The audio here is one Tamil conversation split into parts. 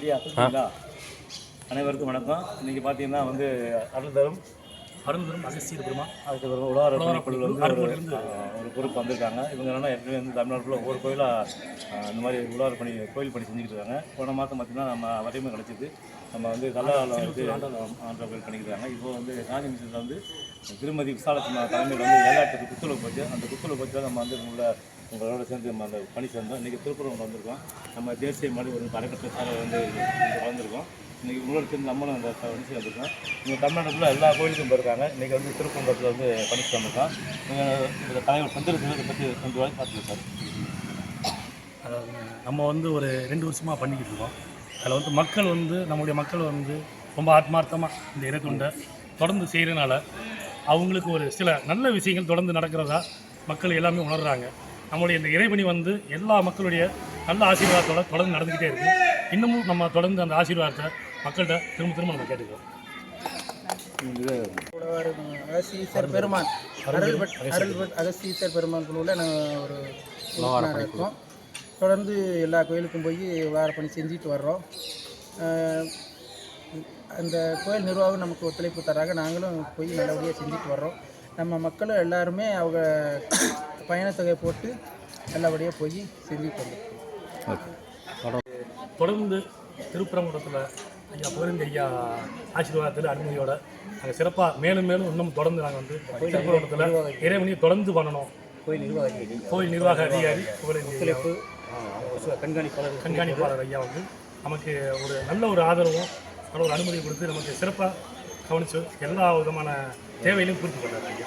சரியா அனைவருக்கும் வணக்கம். இன்னைக்கு பார்த்தீங்கன்னா வந்து அருள் தரும். அருந்தரும் அகஸ்தியர் பெருமான் அதுக்கு ஒரு உலக பணிக்குழு வந்து ஒரு ஒரு பொறுப்பு வந்திருக்காங்க. இவங்க என்னன்னா ஏற்கனவே வந்து தமிழ்நாட்டில் ஒவ்வொரு கோயிலாக இந்த மாதிரி உலக பணி கோயில் பணி செஞ்சுக்கிட்டு இருக்காங்க. போன மாதம் பார்த்தீங்கன்னா நம்ம வரைமை கிடச்சிது. நம்ம வந்து கல்லாவில் வந்து ஆந்திரா கோயில் பண்ணிக்கிறாங்க இப்போ வந்து காந்தி மிஷனில் வந்து திருமதி விசாலட்சுமா தலைமையில் வந்து ஏழாயிரத்துக்கு குத்துளவு போச்சு அந்த குத்துளவு போச்சு நம்ம வந்து உங்களை உங்களோட சேர்ந்து நம்ம அந்த பணி சேர்ந்தோம். இன்றைக்கி திருப்பூர் வந்திருக்கோம். நம்ம தேசிய மொழி ஒரு அறக்கட்டளை சாலை வந்து வளர்ந்துருக்கோம். வந்திருக்கோம் இன்றைக்கி உங்களோட சேர்ந்து நம்மளும் அந்த பணி வந்திருக்கோம் இங்கே தமிழ்நாட்டில் எல்லா கோயிலுக்கும் போயிருக்காங்க. இன்றைக்கி வந்து திருப்பூரத்தில் வந்து பணிக்கு வந்திருக்கோம் நீங்கள் இந்த தலைவர் சந்திரசேகர் இதை பற்றி கொஞ்சம் வாய் பார்த்துங்க சார். அதாவது நம்ம வந்து ஒரு ரெண்டு வருஷமாக பண்ணிக்கிட்டு இருக்கோம். அதில் வந்து மக்கள் வந்து நம்முடைய மக்கள் வந்து ரொம்ப ஆத்மார்த்தமாக இந்த இறைத்தொண்டை தொடர்ந்து செய்கிறனால அவங்களுக்கு ஒரு சில நல்ல விஷயங்கள் தொடர்ந்து நடக்கிறதா மக்கள் எல்லாமே உணர்கிறாங்க நம்மளுடைய இந்த இறைபணி வந்து எல்லா மக்களுடைய நல்ல ஆசீர்வாதத்தோட தொடர்ந்து நடந்துக்கிட்டே இருக்குது இன்னமும் நம்ம தொடர்ந்து அந்த ஆசீர்வாதத்தை மக்கள்கிட்ட திரும்ப திரும்ப நம்ம கேட்டுக்கிறோம். இது அகஸ்தீஸ்வர் பெருமான் அருள்பட் அருள்பட் அகஸ்தீஸ்வர் பெருமான் குழுவில் நாங்கள் ஒரு இருக்கோம். தொடர்ந்து எல்லா கோயிலுக்கும் போய் வார பணி செஞ்சுட்டு வர்றோம். அந்த கோயில் நிர்வாகம் நமக்கு ஒத்துழைப்பு தராங்க நாங்களும் போய் நல்லபடியாக செஞ்சுட்டு வர்றோம். நம்ம மக்களும் எல்லாருமே அவங்க பயணத்தொகை போட்டு நல்லபடியாக போய் செஞ்சுட்டு வந்தோம். தொடர்ந்து திருப்பரங்குன்றத்தில் ஐயா புகழந்தி ஐயா ஆசீர்வாதத்தில் அனுமதியோட நாங்கள் சிறப்பாக மேலும் மேலும் இன்னும் தொடர்ந்து நாங்கள் வந்து திருப்பரங்குன்றத்தில் இறைவனையை தொடர்ந்து பண்ணணும். கோயில் நிர்வாகி கோயில் நிர்வாக அதிகாரி ஐயா, கண்காணிப்பாளர் கண்காணிப்பாளர் ஐயா வந்து நமக்கு ஒரு நல்ல ஒரு ஆதரவும் நல்ல ஒரு அனுமதி கொடுத்து நமக்கு சிறப்பாக கவனித்து எல்லா விதமான தேவையிலையும் பூர்த்தி பண்ணார் ஐயா.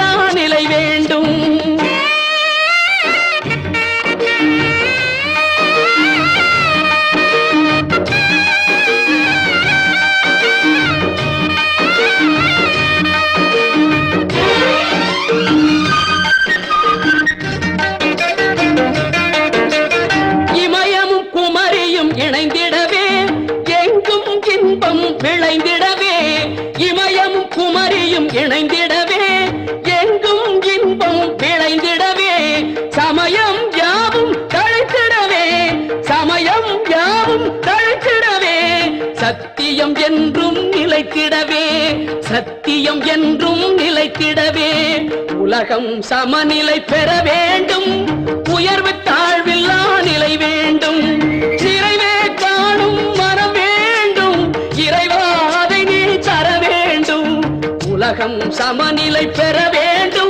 தாழ்வில்லா நிலை வேண்டும். இமயமும் குமரியும் இணைந்திடவே எங்கும் இன்பம் விளைந்திடவே இமயமும் குமரியும் இணைந்திட சத்தியம் என்றும் நிலைத்திடவே உலகம் சமநிலை பெற வேண்டும் உயர்வு தாழ்வில்லா நிலை வேண்டும் சிறைவே காணும் மரம் வேண்டும் இறைவாதை நீ தர வேண்டும் உலகம் சமநிலை பெற வேண்டும்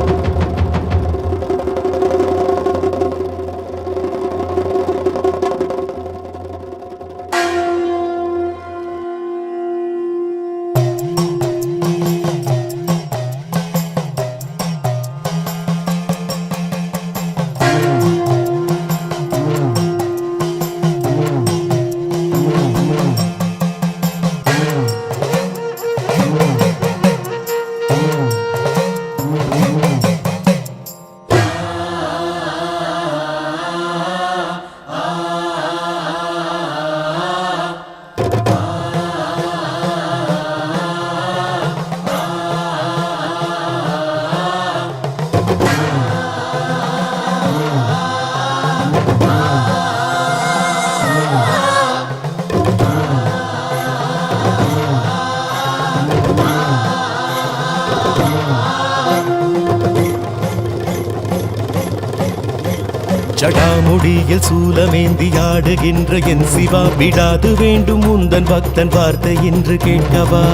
ஜடாமுடியில் சூலமேந்தி ஆடுகின்ற என் சிவா விடாது வேண்டும் உந்தன் பக்தன் வார்த்தை என்று கேட்கவா.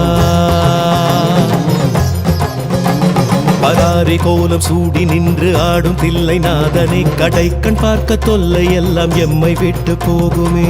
பராரி கோலம் சூடி நின்று ஆடும் தில்லை நாதனை கடைக்கண் பார்க்க தொல்லை எல்லாம் எம்மை விட்டு போகுமே.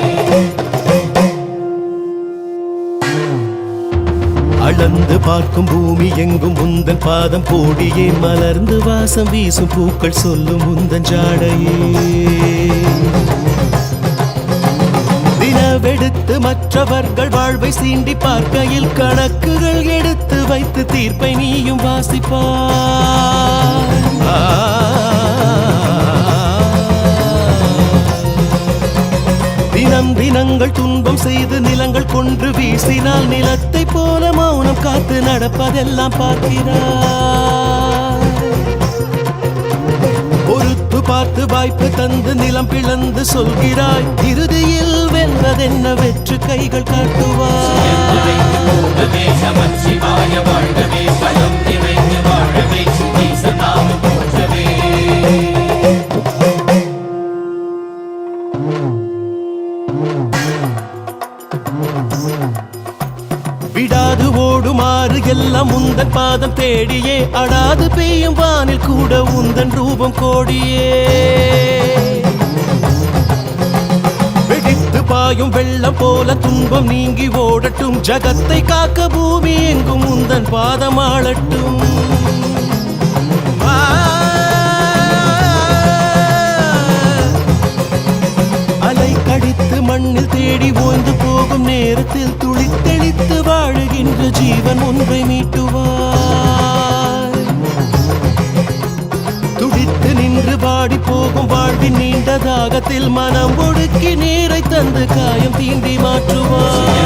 அளந்து பார்க்கும் பூமி எங்கும் உந்தன் பாதம் போடியே. மலர்ந்து வாசம் வீசும் பூக்கள் சொல்லும் உந்தன் ஜாடையே. தினவெடுத்து மற்றவர்கள் வாழ்வை சீண்டி பார்க்கையில் கணக்குகள் எடுத்து வைத்து தீர்ப்பை நீயும் வாசிப்பாய் தினம் தினங்கள் துன்பம் செய்து நிலங்கள் கொன்று வீசினால் நிலத்தை போல மௌனம் காத்து நடப்பதெல்லாம் பார்க்கிறார். பொறுத்து பார்த்து வாய்ப்பு தந்து நிலம் பிளந்து சொல்கிறாய். இறுதியில் வெல்வதென்ன வெற்று கைகள் காட்டுவார் விடாது எல்லாம் உந்தன் பாதம் தேடியே. அடாது பெய்யும் வானில் கூட உந்தன் ரூபம் கோடியே. வெடித்து பாயும் வெள்ளம் போல துன்பம் நீங்கி ஓடட்டும். ஜகத்தை காக்க பூமி எங்கும் உந்தன் பாதம் ஆளட்டும் அலை கடித்து மண்ணில் தேடி ஓய்ந்து போகும் நேரத்தில் துளி ஜீவன் ஒன்றை மீட்டுவார் துடித்து நின்று பாடி போகும் வாழ்வின் நீண்ட தாகத்தில் மனம் ஒடுக்கி நீரை தந்து காயம் தீண்டி மாற்றுவார்